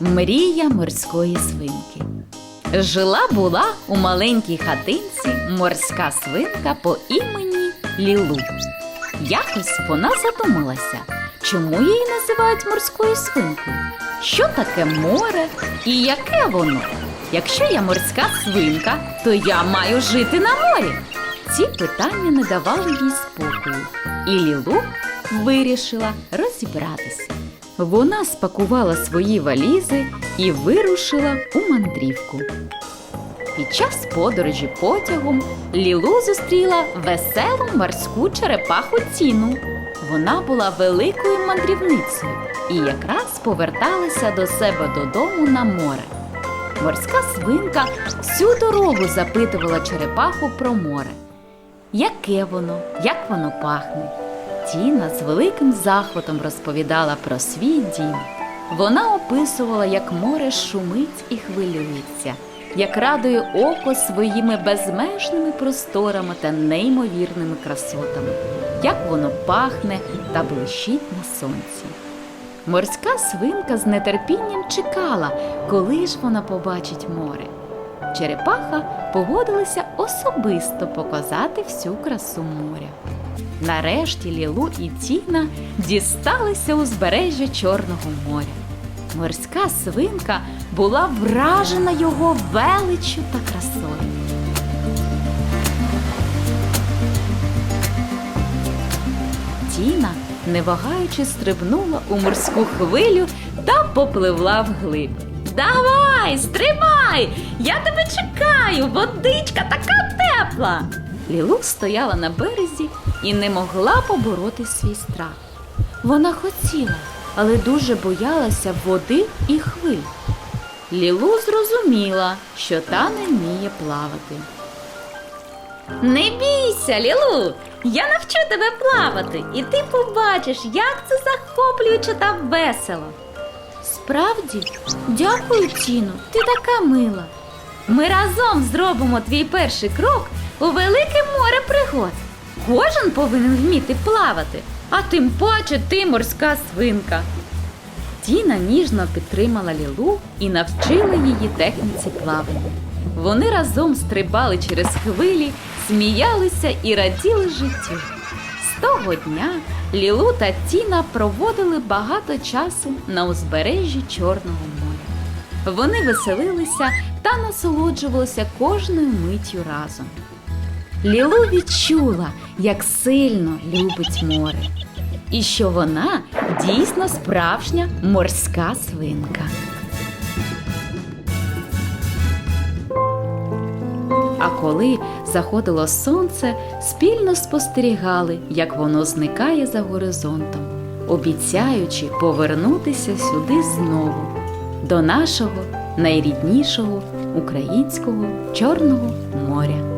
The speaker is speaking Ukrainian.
Мрія морської свинки. Жила була у маленькій хатинці морська свинка по імені Лілу. Якось вона задумалася, чому її називають морською свинкою? Що таке море і яке воно? Якщо я морська свинка, то я маю жити на морі. Ці питання не давали їй спокою, і Лілу вирішила розібратися. Вона спакувала свої валізи і вирушила у мандрівку. Під час подорожі потягом Лілу зустріла веселу морську черепаху Ціну. Вона була великою мандрівницею і якраз поверталася до себе додому на море. Морська свинка всю дорогу запитувала черепаху про море. Яке воно, як воно пахне? Тіна з великим захватом розповідала про свій дім. Вона описувала, як море шумить і хвилюється, як радує око своїми безмежними просторами та неймовірними красотами, як воно пахне та блищить на сонці. Морська свинка з нетерпінням чекала, коли ж вона побачить море. Черепаха погодилася особисто показати всю красу моря. Нарешті Лілу і Тіна дісталися узбережжя Чорного моря. Морська свинка була вражена його величчю та красою. Тіна, не вагаючи, стрибнула у морську хвилю та попливла вглиб. Давай, стрибай! Я тебе чекаю, водичка така тепла. Лілу стояла на березі і не могла побороти свій страх. Вона хотіла, але дуже боялася води і хвиль. Лілу зрозуміла, що та не вміє плавати. Не бійся, Лілу! Я навчу тебе плавати, і ти побачиш, як це захоплююче та весело. Справді, дякую, Тіно, ти така мила. Ми разом зробимо твій перший крок у велике море пригод. Кожен повинен вміти плавати, а тим паче ти морська свинка. Тіна ніжно підтримала Лілу і навчила її техніці плавання. Вони разом стрибали через хвилі, сміялися і раділи життю. З того дня Лілу та Тіна проводили багато часу на узбережжі Чорного моря. Вони веселилися та насолоджувалися кожною миттю разом. Лілу відчула, як сильно любить море, і що вона дійсно справжня морська свинка. А коли заходило сонце, спільно спостерігали, як воно зникає за горизонтом, обіцяючи повернутися сюди знову, до нашого найріднішого українського Чорного моря.